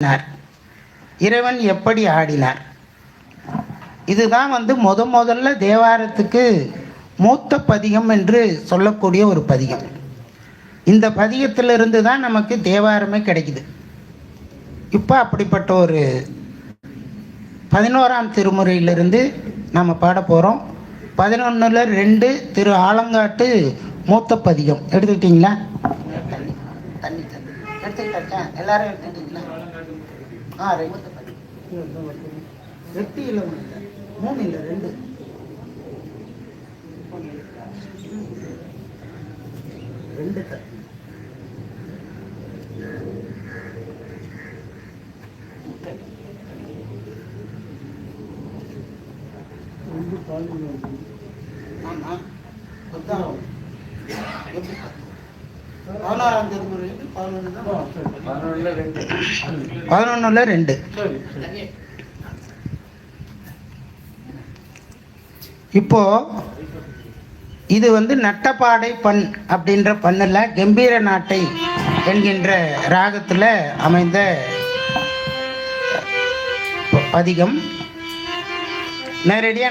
ஆடினார். இறைவன் எப்படி ஆடினார்? இதுதான் வந்து முத முதல்ல தேவாரத்துக்கு மூத்த பதிகம் என்று சொல்லக்கூடிய ஒரு பதிகம். இந்த பதிகத்திலிருந்து தான் நமக்கு தேவாரமே கிடைக்குது. இப்போ அப்படிப்பட்ட ஒரு பதினோராம் திருமுறையிலிருந்து நம்ம பாட போகிறோம் பதினொன்றில் ரெண்டு திரு ஆலங்காட்டு மூத்த பதிகம். எடுத்துக்கிட்டிங்களா? தண்ணி தண்ணி தண்ணி. எல்லாரும் எடுத்துக்கிட்டீங்க. ஆ ரெண்டு எட்டு இல்லை ஒன்று இல்லை? மூணு இல்லை ரெண்டு. ரெண்டு தண்ணி ஆமா. புத்தகம் எப்படி பதினோராம் திருமுறையில் பதினொன்று பதினொன்னுல ரெண்டு. இப்போ இது வந்து நட்டப்பாடை பண் அப்படின்ற பண்ணில் கம்பீர நாட்டை என்கின்ற ராகத்தில் அமைந்த பதிகம். நேரடியாக